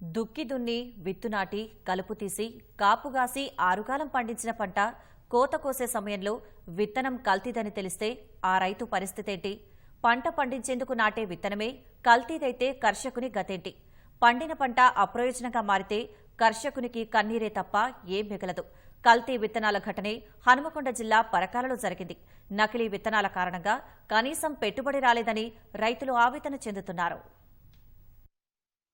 దుక్కి దున్ని విత్తు నాటి కలుపు తీసి కాపుగాసి ఆరుగాలం పండించిన పంట కోత కోసే సమయంలో విత్తనం కల్తీదని తెలిస్తే ఆ రైతు పరిస్థితేంటి? పంట పండించేందుకు నాటే విత్తనమే కల్తీదైతే కర్షకుని గతేంటి? పండిన పంట అప్రయోజనంగా మారితే కర్షకునికి కన్నీరే తప్ప ఏం మిగలదు. కల్తీ విత్తనాల ఘటనే హనుమకొండ జిల్లా పరకాలలో జరిగింది. నకిలీ విత్తనాల కారణంగా కనీసం పెట్టుబడి రాలేదని రైతులు ఆవేదన చెందుతున్నారు.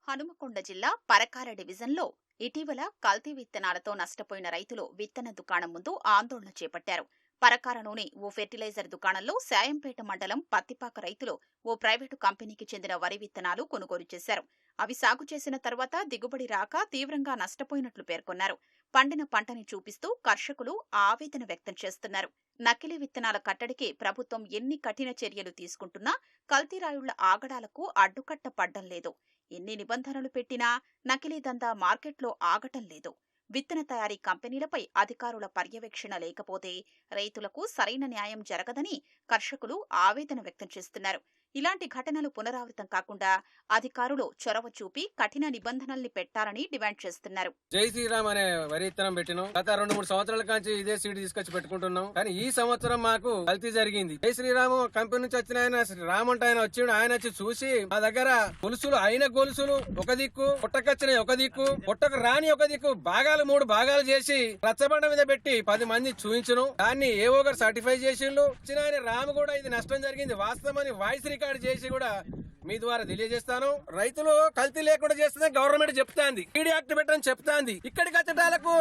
హనుమకొండ జిల్లా పరకార డివిజన్లో ఇటీవల కల్తీ విత్తనాలతో నష్టపోయిన రైతులు విత్తన దుకాణం ముందు ఆందోళన చేపట్టారు. పరకారలోని ఓ ఫెర్టిలైజర్ దుకాణంలో శాయంపేట మండలం పత్తిపాక రైతులు ఓ ప్రైవేటు కంపెనీకి చెందిన వరి విత్తనాలు కొనుగోలు చేశారు. అవి సాగు చేసిన తర్వాత దిగుబడి రాక తీవ్రంగా నష్టపోయినట్లు పేర్కొన్నారు. పండిన పంటని చూపిస్తూ కర్షకులు ఆవేదన వ్యక్తం చేస్తున్నారు. నకిలీ విత్తనాల కట్టడికి ప్రభుత్వం ఎన్ని కఠిన చర్యలు తీసుకుంటున్నా కల్తీరాయుళ్ళ ఆగడాలకు అడ్డుకట్ట పడ్డం లేదు. ఎన్ని నిబంధనలు పెట్టినా నకిలీ దందా మార్కెట్లో ఆగటం లేదు. విత్తన తయారీ కంపెనీలపై అధికారుల పర్యవేక్షణ లేకపోతే రైతులకు సరైన న్యాయం జరగదని కర్షకులు ఆవేదన వ్యక్తం చేస్తున్నారు. ఇలాంటి ఘటనలు పునరావృతం కాకుండా అధికారులు చొరవ చూపి కఠిన నిబంధనల్ని పెట్టాలని డిమాండ్ చేస్తున్నారు. జై శ్రీరామ్ అనే వరి విత్తనం పెట్టినాం. గత రెండు మూడు సంవత్సరాల కాంచి ఇదే సీడ్ తీసుకొచ్చి పెట్టుకుంటున్నాం. కానీ ఈ సంవత్సరం మాకు కల్తీ జరిగింది. జై శ్రీరామ్ కంపెనీ నుంచి వచ్చిన ఆయన రామంట ఆయన వచ్చిండు ఆయన వచ్చి చూసి మా దగ్గర గొలుసులు అయిన గొలుసులు ఒక దిక్కు పుట్టకొచ్చినాయి ఒక దిక్కు పుట్టకు రాని ఒక దిక్కు భాగాలు మూడు భాగాలు చేసి రచ్చబండ మీద పెట్టి పది మంది చూపించను దాన్ని ఏవో ఒకరు సర్టిఫై చేసిండు వచ్చిన ఆయన రామ్ కూడా ఇది నష్టం జరిగింది. వాస్తవమని వాయిస్ రికార్డ్ చేసి కూడా మీ ద్వారా తెలియజేస్తాను. రైతులు కల్తీ లేకుండా చేస్తుందని గవర్నమెంట్ చెప్తాంది. ఈడీ యాక్ట్ పెట్టని చెప్తాంది. ఇక్కడికి కచ్చటాలకు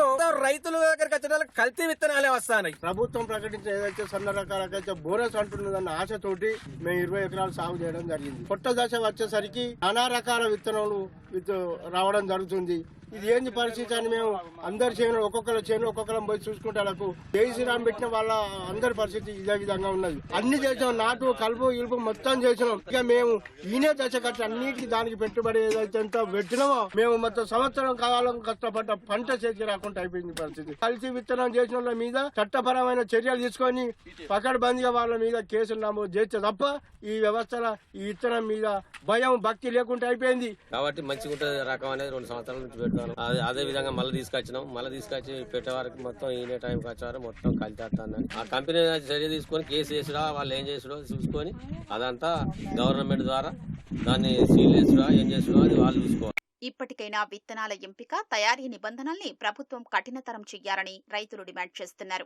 రైతుల దగ్గర కచ్చటాలకు కల్తీ విత్తనాలే వస్తాయి ప్రభుత్వం ప్రకటించిన ఏదైతే సన్న రకాలకైతే బోనస్ అంటున్నదన్న ఆశతోటి మేము ఇరవై ఎకరాలు సాగు చేయడం జరిగింది. కొత్త దశ వచ్చేసరికి నానా రకాల విత్తనాలు విత్ రావడం జరుగుతుంది. ఇది ఏంది పరిస్థితి అని మేము అందరి చేను ఒక్కొక్కరు చేను ఒక్కొక్కరం పోయి చూసుకుంటాలకు జై శ్రీరామ్ పెట్టిన వాళ్ళ అందరి పరిస్థితి ఇదే విధంగా ఉన్నది. అన్ని చేసాం నాటు కలుపు ఇలుపు మొత్తం చేసినాం. ఇక మేము ఈనే దశ కట్టి అన్నిటికీ దానికి పెట్టుబడి ఏదైతే ఎంతో పెట్టినామో మేము మొత్తం సంవత్సరం కాలం కష్టపడ్డ పంట చేతికి రాకుండా అయిపోయింది పరిస్థితి. కలిసి విత్తనం చేసిన వాళ్ళ మీద చట్టపరమైన చర్యలు తీసుకొని పకడ్బందీగా వాళ్ళ మీద కేసులు నమోదు చేస్తే తప్ప ఈ వ్యవస్థల ఈ విత్తనం మీద భయం భక్తి లేకుండా అయిపోయింది. కాబట్టి మంచిగా రకం అనేది రెండు సంవత్సరాల నుంచి పెడతాను అదే అదే విధంగా మళ్ళీ తీసుకొచ్చినాం. మళ్ళీ తీసుకొచ్చి పెట్టే వరకు మొత్తం ఈయన టైంకి వచ్చేవారు మొత్తం కలితేస్తానని ఆ కంపెనీ చర్య తీసుకొని కేసు చేసుడా వాళ్ళు ఏం చేసుడో చూసుకొని అదంతా గవర్నమెంట్ ద్వారా దాన్ని సీల్ చేసుడా ఏం చేసుడో అది వాళ్ళు చూసుకోవాలి. ఇప్పటికైనా విత్తనాల ఎంపిక తయారీ నిబంధనల్ని ప్రభుత్వం కఠినతరం చెయ్యాలని రైతులు డిమాండ్ చేస్తున్నారు.